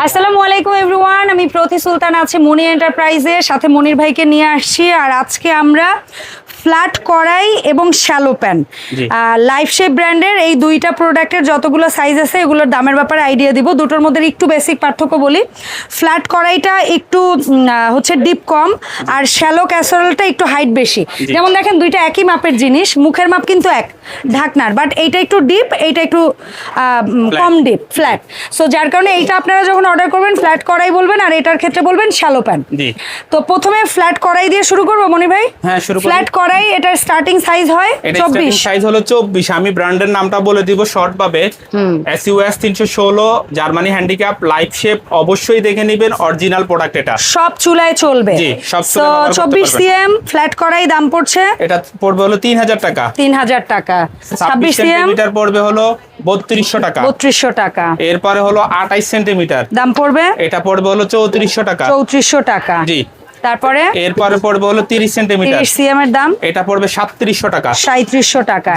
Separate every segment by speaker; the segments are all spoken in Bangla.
Speaker 1: আসসালামু আলাইকুম এভরিওয়ান আমি প্রতি সুলতান আছি মনি এন্টারপ্রাইজে। সাথে মনির ভাইকে নিয়ে আসছি। আর আজকে আমরা ফ্ল্যাট কড়াই এবং শ্যালো প্যান। লাইফ শেপ ব্র্যান্ডের এই দুইটা প্রোডাক্টের যতগুলো সাইজ আছে এগুলোর দামের ব্যাপারে আইডিয়া দিব। দুটোর মধ্যে একটু বেসিক পার্থক্য বলি। ফ্ল্যাট কড়াইটা একটু হচ্ছে ডিপ কম। আর শ্যালো ক্যাসারোলটা একটু হাইট বেশি। যেমন দেখেন দুইটা একই মাপের জিনিস। মুখের মাপ কিন্তু এক ঢাকনার। বাট এইটা একটু ডিপ এইটা একটু। কম ডিপ ফ্ল্যাট সো যার কারণে এইটা আপনারা যখন অর্ডার করবেন ফ্ল্যাট কড়াই বলবেন আর এটার ক্ষেত্রে বলবেন শ্যালো প্যান
Speaker 2: জি।
Speaker 1: তো প্রথমে ফ্ল্যাট কড়াই দিয়ে শুরু করব মনি ভাই?
Speaker 2: হ্যাঁ, শুরু।
Speaker 1: ফ্ল্যাট কড়াই এটার স্টার্টিং সাইজ হয় চব্বিশ।
Speaker 2: সাইজ হলো চব্বিশ। আমি ব্র্যান্ডের নামটা বলে দিব শর্ট ভাবে এস ইউএস তিনশো ষোলো জার্মানি হ্যান্ডিক্যাপ লাইফ শেপ অবশ্যই দেখে নেবেন অরিজিনাল প্রোডাক্ট এটা।
Speaker 1: সব চুলায় চলবে।
Speaker 2: জি, সব
Speaker 1: চব্বিশ। সিএম ফ্ল্যাট কড়াই দাম পড়ছে
Speaker 2: এটা পড়বে হলো তিন হাজার টাকা।
Speaker 1: তিন হাজার টাকা।
Speaker 2: ছাব্বিশ
Speaker 1: সিএম
Speaker 2: পড়বে হলো বত্রিশশো টাকা।
Speaker 1: বত্রিশশো টাকা।
Speaker 2: এরপরে হলো আঠাইশ সেন্টিমিটার
Speaker 1: দাম পড়বে?
Speaker 2: এটা পড়বে হলো চৌত্রিশশো টাকা।
Speaker 1: চৌত্রিশশো টাকা।
Speaker 2: জি।
Speaker 1: তারপরে?
Speaker 2: এরপরে পড়বে হলো তিরিশ সেন্টিমিটার।
Speaker 1: সিএম এর দাম?
Speaker 2: এটা পড়বে সাতত্রিশশো টাকা।
Speaker 1: সাঁত্রিশশো টাকা।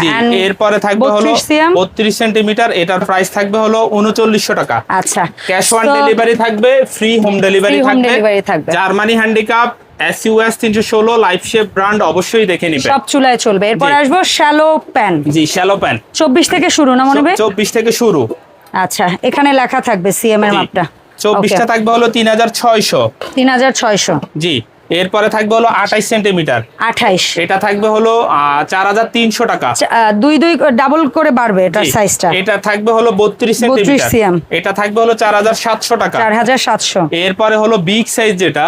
Speaker 2: এরপরে থাকবে হলো
Speaker 1: 32 সিএম?
Speaker 2: বত্রিশ সেন্টিমিটার। এটার প্রাইস থাকবে হলো উনচল্লিশশো টাকা।
Speaker 1: আচ্ছা।
Speaker 2: ক্যাশ অন ডেলিভারি থাকবে ফ্রি হোম ডেলিভারি থাকবে। জার্মানি হ্যান্ডিক্যাপ এস ইউএস তিনশো ষোলো লাইফ শেপ ব্র্যান্ড অবশ্যই দেখে নিবে।
Speaker 1: সব চুলায় চলবে। এরপর
Speaker 2: জি।
Speaker 1: আসব শ্যালো প্যান
Speaker 2: জি শ্যালো প্যান
Speaker 1: চব্বিশ থেকে শুরু না মনে হয়?
Speaker 2: চব্বিশ থেকে শুরু।
Speaker 1: আচ্ছা এখানে লেখা থাকবে সিএম এর মাপটা।
Speaker 2: চব্বিশটা থাকবে হলো তিন হাজার ছয়শো।
Speaker 1: তিন হাজার ছয়শো।
Speaker 2: জি এরপরে থাকবে হলো আঠাইশ সেন্টিমিটার।
Speaker 1: আঠাইশ।
Speaker 2: এটা থাকবে হলো চার হাজার তিনশো টাকা।
Speaker 1: দুই দুই ডাবল করে বাড়বে এটার
Speaker 2: জি,
Speaker 1: সাইজটা
Speaker 2: এটা থাকবে হলো বত্রিশ
Speaker 1: 32
Speaker 2: সেন্টিমিটার।
Speaker 1: Cm
Speaker 2: এটা থাকবে হলো চার হাজার সাতশো টাকা।
Speaker 1: চার হাজার সাতশো।
Speaker 2: এরপরে হলো বিগ সাইজ যেটা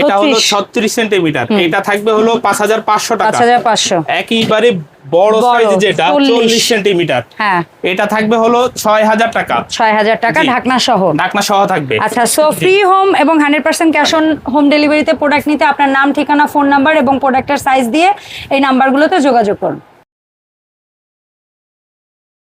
Speaker 2: এটা হলো
Speaker 1: 36
Speaker 2: ছত্রিশ সেন্টিমিটার। এটা থাকবে হলো পাঁচ হাজার পাঁচশো
Speaker 1: পাঁচ
Speaker 2: টাকা
Speaker 1: হাজার পাঁচশো।
Speaker 2: একইবারে বড় সাইজ যেটা
Speaker 1: 40
Speaker 2: সেমি
Speaker 1: হ্যাঁ।
Speaker 2: এটা থাকবে হলো ছয় হাজার টাকা।
Speaker 1: ছয় হাজার টাকা ঢাকনা সহ
Speaker 2: ঢাকনা সহ থাকবে।
Speaker 1: আচ্ছা সো ফ্রি হোম এবং hundred percent cash on home ডেলিভারিতে প্রোডাক্ট নিতে আপনার নাম ঠিকানা ফোন নাম্বার এবং প্রোডাক্টের সাইজ দিয়ে এই নাম্বারগুলোতে যোগাযোগ করুন।